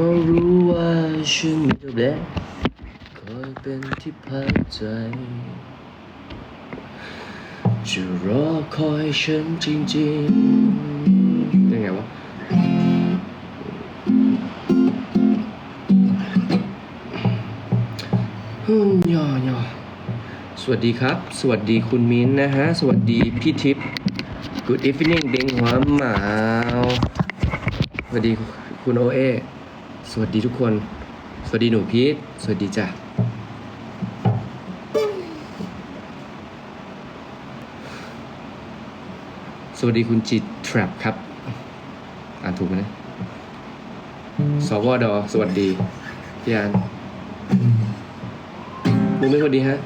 ก็รู้ว่าฉันจะแบกคอยเป็นที่พักใจ จะรอคอยฉันจริงๆยังไงวะ ฮึ่มย่อย่อสวัสดีครับ สวัสดีคุณมิ้นนะฮะ สวัสดีพี่ทิพย์ Good evening เด้งหัวหมาสวัสดีคุณโอเอ สวัสดีทุกคน สวัสดีหนูพีทสวัสดีจ้ะสวัสดีคุณจิตทรัพครับ อ่านถูกไหมนะสวดสวัสดีพี่อานมึงไม่สวัสดีฮะ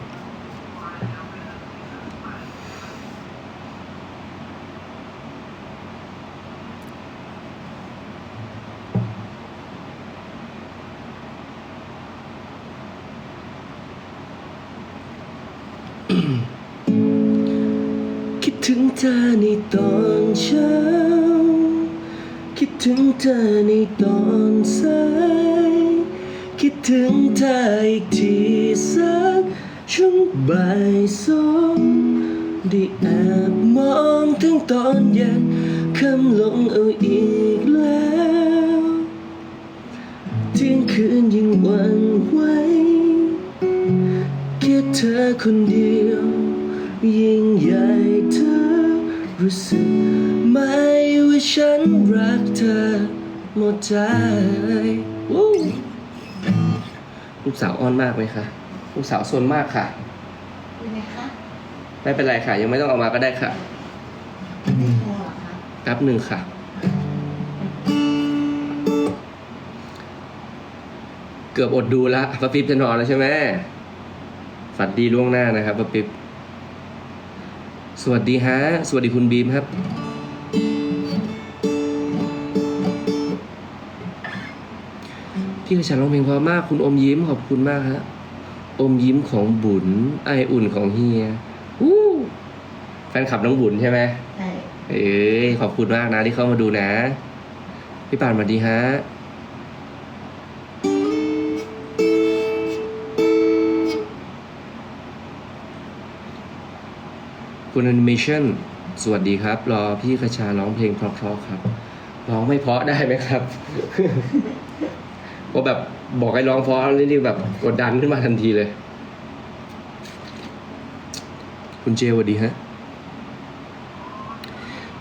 คิดถึงเธอในตอนเช้า คิดถึงเธอในตอนสาย คิดถึงเธออีกทีสักช่วงบ่ายสองได้แอบมองถึงตอนเย็นคำลงเอาอีกแล้วเที่ยงคืนยิ่งหวันไหวแค่เธอคนเดียว ยิ่งใหญ่เธอรู้สึกไหมว่าฉันรักเธอหมดใจวู้ลูกสาวอ้อนมากไหมคะลูกสาวซนมากค่ะ เป็นไงคะไม่เป็นไรค่ะ ยังไม่ต้องเอามาก็ได้ค่ะไม่โทรเหรอคะแป๊บหนึ่งค่ะ เกือบอดดูละป้าปิ๊บจะนอนแล้วใช่ไหมฝันดีล่วงหน้านะครับป้าปิ๊บ สวัสดีฮะ สวัสดีคุณบีมครับ พี่กระชันร้องเพลงเพราะมากคุณอมยิ้มขอบคุณมากฮะ อมยิ้มของบุญไออุ่นของเฮียอู้แฟนคลับน้องบุญใช่ไหมใช่เอ้ยขอบคุณมากนะที่เข้ามาดูนะ พี่ป่านสวัสดีฮะ คุณแอนิเมชันสวัสดีครับ รอพี่คชาร้องเพลงเพราะๆครับ ร้องไม่เพราะได้ไหมครับเพราะแบบบอกให้ร้องเพราะนี่แบบกดดันขึ้นมาทันทีเลย คุณเจสวัสดีฮะ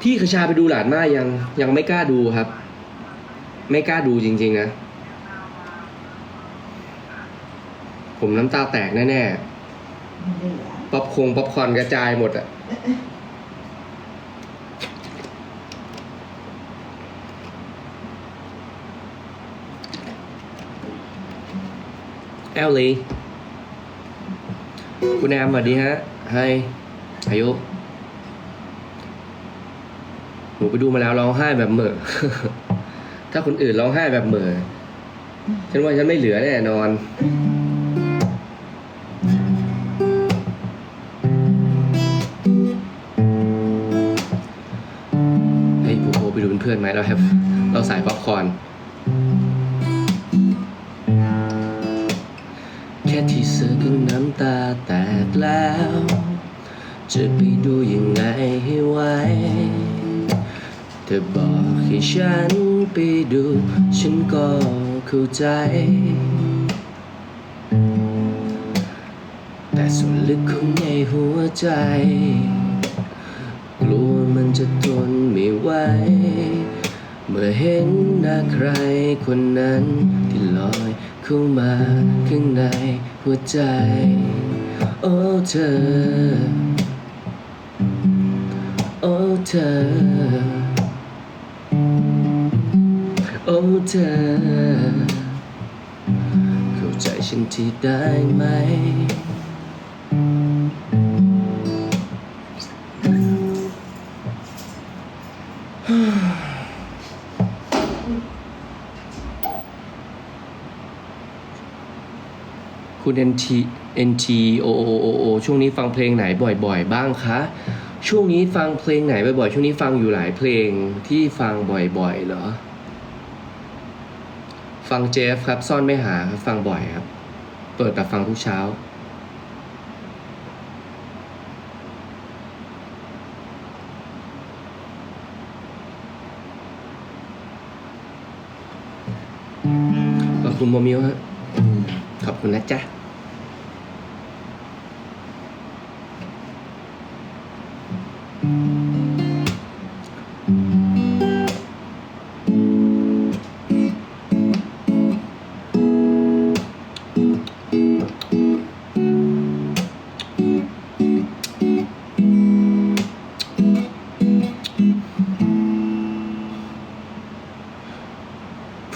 พี่ขชาไปดูหลานมายังยังไม่กล้าดูครับ ไม่กล้าดูจริง ๆ นะ ผมน้ำตาแตกแน่เหลือๆป๊อปคงป๊อปคอร์นกระจายหมดอะ แอลลีคุณแอมสวัสดีฮะให้อายุหนูไปดูมาแล้วร้องไห้แบบเหม่อ ถ้าคนอื่นร้องไห้แบบเหม่อ ฉันว่าฉันไม่เหลือแน่นอน ก็เข้าใจ แต่ส่วนลึกของในหัวใจ กลัวมันจะทนไม่ไหว เมื่อเห็นหน้าใครคนนั้นที่ลอยเข้ามาข้างในหัวใจ โอ้เธอ โอ้เธอ เธอ เข้าใจฉันที่ได้ไหม คุณ NT NT O O O O ช่วงนี้ฟังเพลงไหนบ่อยๆ บ้างคะ ช่วงนี้ฟังเพลงไหนบ่อยๆ ช่วงนี้ฟังอยู่หลายเพลงที่ฟังบ่อยๆ เหรอ ฟังเจฟครับ ซ่อนไม่หาครับ ฟังบ่อยครับ เปิดแบบฟังทุกเช้า ขอบคุณโมมิวฮะขอบคุณนะจ๊ะ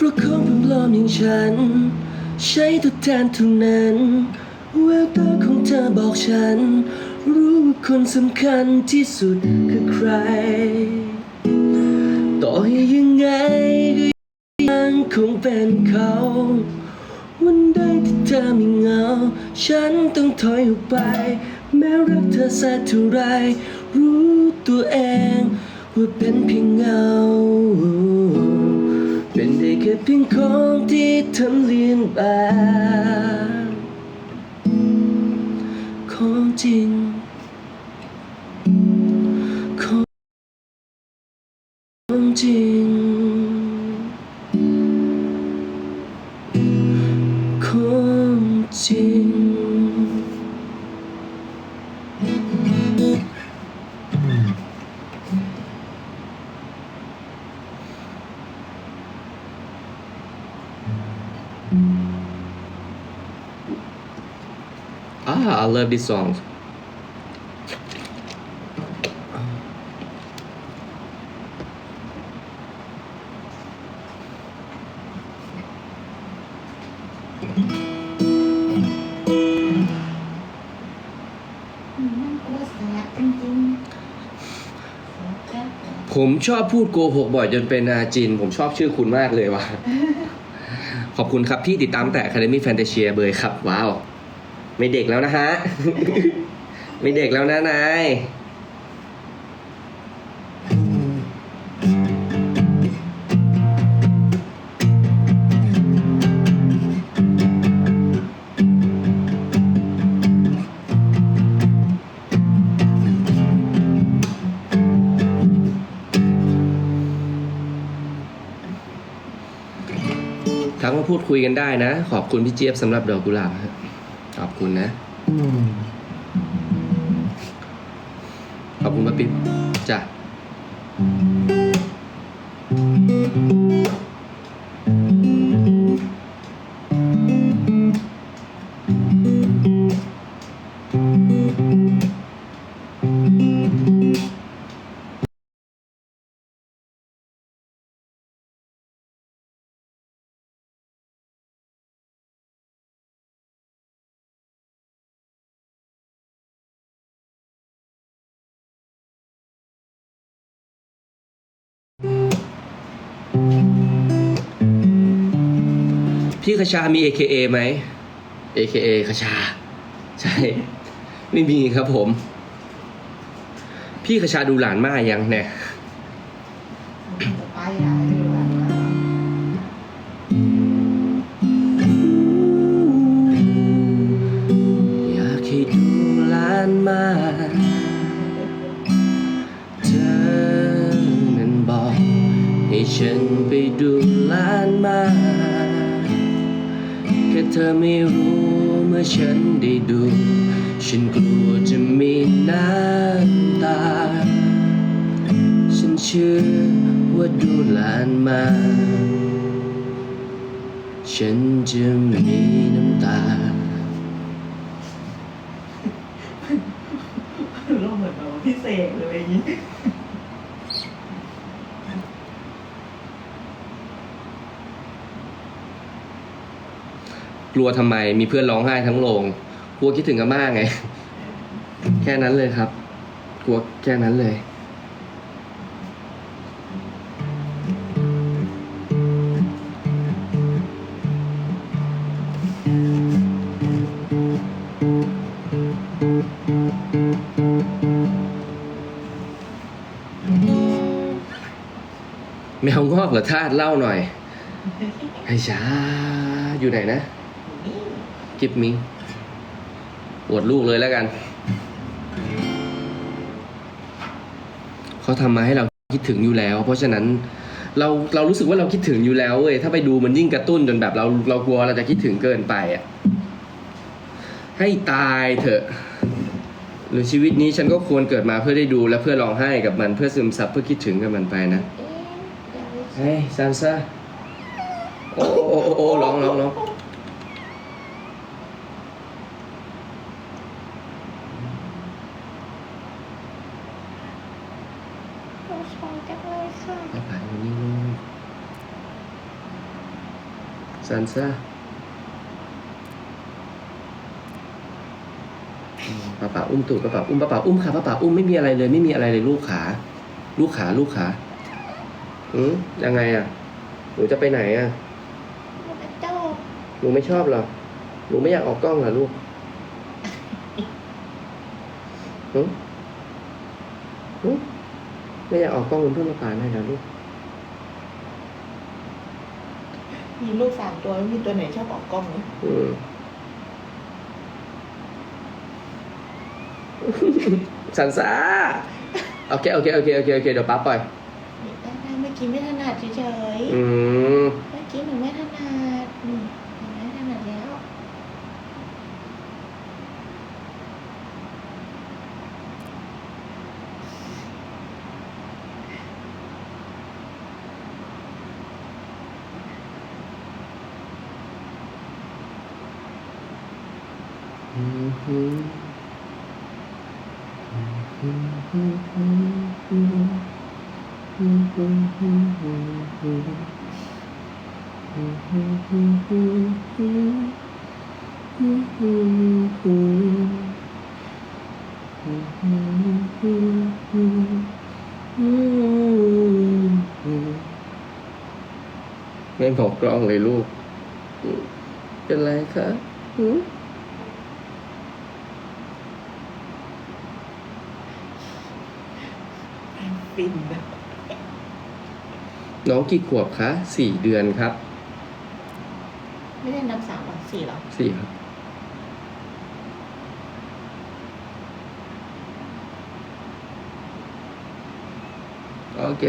ราะของปลอมอย่างฉัน ใช้ทดแทนท่านั้นแววตาของเธอบอกฉัน รู้ว่าคนสำคัญที่สุดคือใคร ต่อให้ยังไงก็ยังคงเป็นเขา วันใดที่เธอไม่เหงา ฉันต้องถอยออกไป แม้รักเธอสักเท่าไร รู้ตัวเอง ว่าเป็นเพียงเงา แค่เพียงของที่ทำเลียนแบบของจริงของจริงของ love this song. อืมมันก็แสบจริงๆแสบผมชอบพูดโกหกบ่อยจนเป็นอาจิน ผมชอบชื่อคุณมากเลยว่ะ ขอบคุณครับที่ติดตามแต่ Academy Fantasia เบยครับ ว้าว ไม่เด็กแล้วนะฮะ ไม่เด็กแล้วนะนายทักมาพูดคุยกันได้นะ ขอบคุณพี่เจี๊ยบสำหรับดอกกุหลาบฮะขอบ คุณนะ ขอบคุณป้าปิ๊บจ้ะ พี่คชามี AKA ไหม AKA คชา ใช่ ไม่มีครับผม พี่คชาดูหลานมายังเนี่ยำตา ฉันเชื่อว่าดูหลานมา ฉันจะมีน้ำตาเราเหมือนแบบพิเศษเลยอย่างนี้กลัวทำไมมีเพื่อนร้องไห้ทั้งโรงกลัวคิดถึงกันมากไง แค่นั้นเลยครับ กลัวแค่นั้นเลย แมวงอกเหรอทาดเล่าหน่อย ไอ้ชาอยู่ไหนนะ กิฟมิงอวดลูกเลยแล้วกัน เขาทำมาให้เราคิดถึงอยู่แล้ว เพราะฉะนั้นเราเรารู้สึกว่าเราคิดถึงอยู่แล้วเว้ยถ้าไปดูมันยิ่งกระตุ้นจนแบบเราเรากลัวเราจะคิดถึงเกินไปอะให้ตายเถอะ หรือชีวิตนี้ฉันก็ควรเกิดมาเพื่อได้ดูและเพื่อร้องไห้กับมันเพื่อซึมซับเพื่อคิดถึงกับมันไปนะเอ๊ะเดี๋ยวเฮ้ยซันซ่าโอ้โอ้โอ้โอ้ร้องร้องร้อง เราชอบจังเลยค่ะ ป้าป๋าอยู่นี่ลูก ซันซ่าอืมป้าป๋าอุ้มตูดป้าป๋าอุ้มป้าป๋าอุ้มค่ะป้าป๋าอุ้มไม่มีอะไรเลย ไม่มีอะไรเลยลูกขา ลูกขาลูกขาอืมยังไงอะหนูจะไปไหนอะมันจะโจ้หนูไม่ชอบเหรอหนูไม่อยากออกกล้องเหรอลูกหึหึไม่อยากออกกล้องเป็นเพื่อนป้าป๋าหน่อยเหรอลูก มีลูกสามตัวไม่มีตัวไหนชอบออกกล้องเลยอืมสันซ่าโอเคโอเคโอเคโอเคโอเคเดี๋ยวป้าปล่อยนี่ได้ได้เมื่อกี้ไม่ถนัดเฉยอืม ๆเมื่อกี้หนูไม่ถนัดนี่หนูไม่ถนัดแล้ว ไม่บอกกล้องเลยลูก เป็นไรคะอืม ฟินนะน้องกี่ขวบคะสี่เดือนครับ ไม่ได้นับสามหรอสี่หรอสี่ครับ โอเค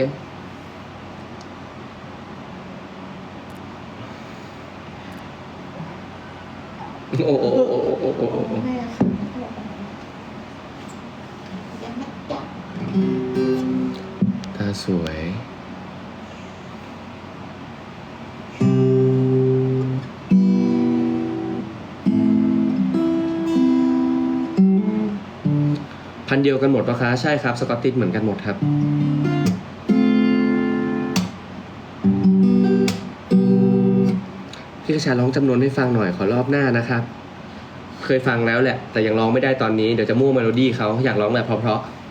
โอ้โอ้โอ้โอ้โอ้โอ้โอ้แม่ สวย พันเดียวกันหมดปะคะ ใช่ครับ สกอตติชเหมือนกันหมดครับพี่กระชาร้องจำนวนให้ฟังหน่อยขอรอบหน้านะครับ เคยฟังแล้วแหละ แต่ยังร้องไม่ได้ตอนนี้ เดี๋ยวจะมั่วเมโลดี้เขาอยากร้องแบบเพราะๆ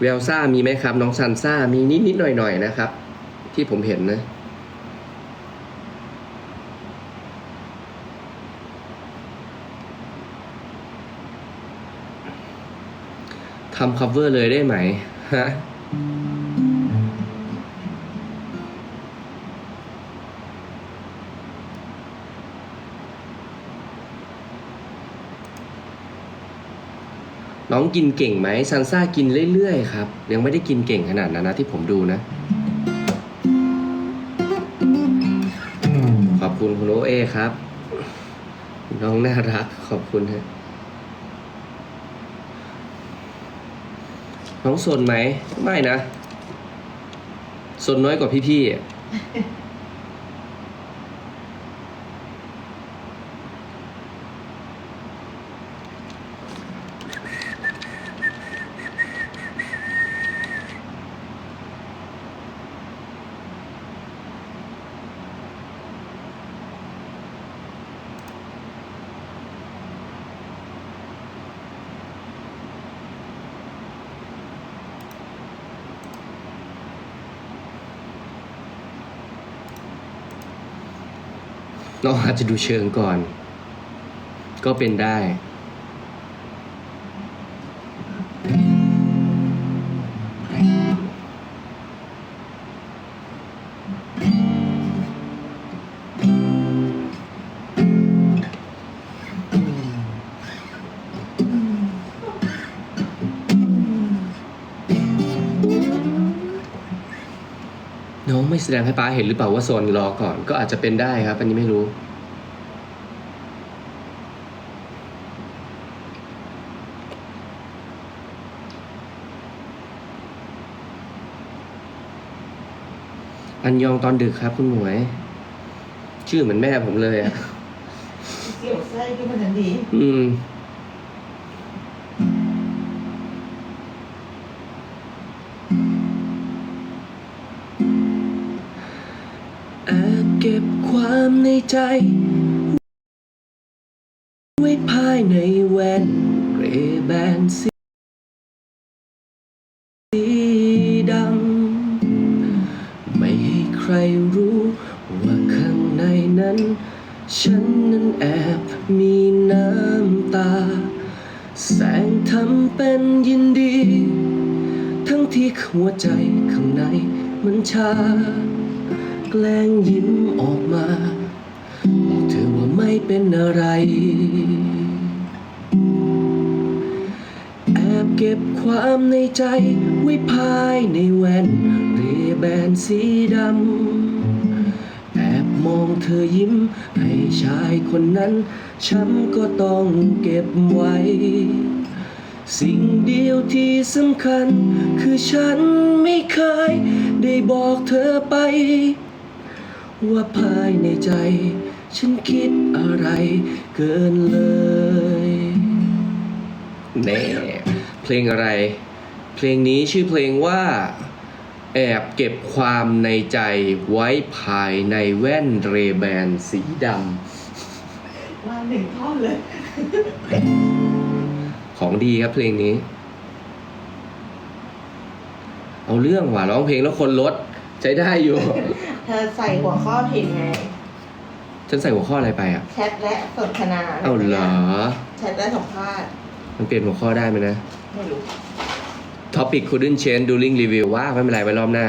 เวลซ่ามีไหมครับ น้องซันซ่ามีนิดนิดๆหน่อยหน่อยๆนะครับ ที่ผมเห็นนะ ทำ cover เลยได้ไหมฮะ น้องกินเก่งไหมซันซ่ากินเรื่อยๆครับ ยังไม่ได้กินเก่งขนาดนั้นนะที่ผมดูนะ ขอบคุณคุณโอเอครับ น้องน่ารักขอบคุณฮะน้องสนไหม ไม่นะสนน้อยกว่าพี่ๆ อะน้อาจจะดูเชิงก่อน ก็เป็นได้น้ แสดงให้ป้าเห็นหรือเปล่าว่าโซนรอก่อน ก็อาจจะเป็นได้ครับ อันนี้ไม่รู้ อันยองตอนดึกครับ คุณหมวย ชื่อเหมือนแม่ผมเลยอะเกี่ยวไส้ก็มันทันดี อืมามในใจ ไว้ภายในแว่นเรแบนสีดำ ไม่ให้ใครรู้ ว่าข้างในนั้น ฉันนั้นแอบมีน้ำตา แสงทำเป็นยินดี ทั้งที่หัวใจข้างในมันชา แกล้งยิ้มออกมาบอกเธอว่าไม่เป็นอะไร แอบเก็บความในใจไว้ภายในแว่นเรแบนสีดำ แอบมองเธอยิ้ม ให้ชายคนนั้น ฉันก็ต้องเก็บไว้ สิ่งเดียวที่สำคัญ คือฉันไม่เคยได้บอกเธอไป ว่าภายในใจ ฉันคิดอะไรเกินเลยแน่เพลงอะไร เพลงนี้ชื่อเพลงว่า แอบเก็บความในใจไว้ภายในแว่นเรแบนสีดมาหนึ่งท่อนเลยำของดีครับเพลงนี้ เอาเรื่องว่ะร้องเพลงแล้วคนลดใช้ได้อยู่ เธอใส่หัวข้อผิดไง ฉันใส่หัวข้ออะไรไปอะ แชทและสนทนาเอาเหรอ แชทและสัมภาษณ์มันเปลี่ยนหัวข้อได้ไหมนะ ไม่รู้ Topic couldn't change during review ว่าไม่เป็นไรไว้รอบหน้า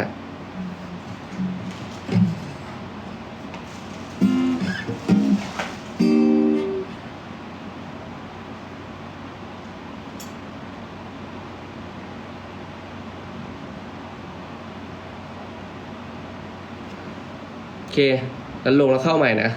แล้วลงแล้วเข้าใหม่นะ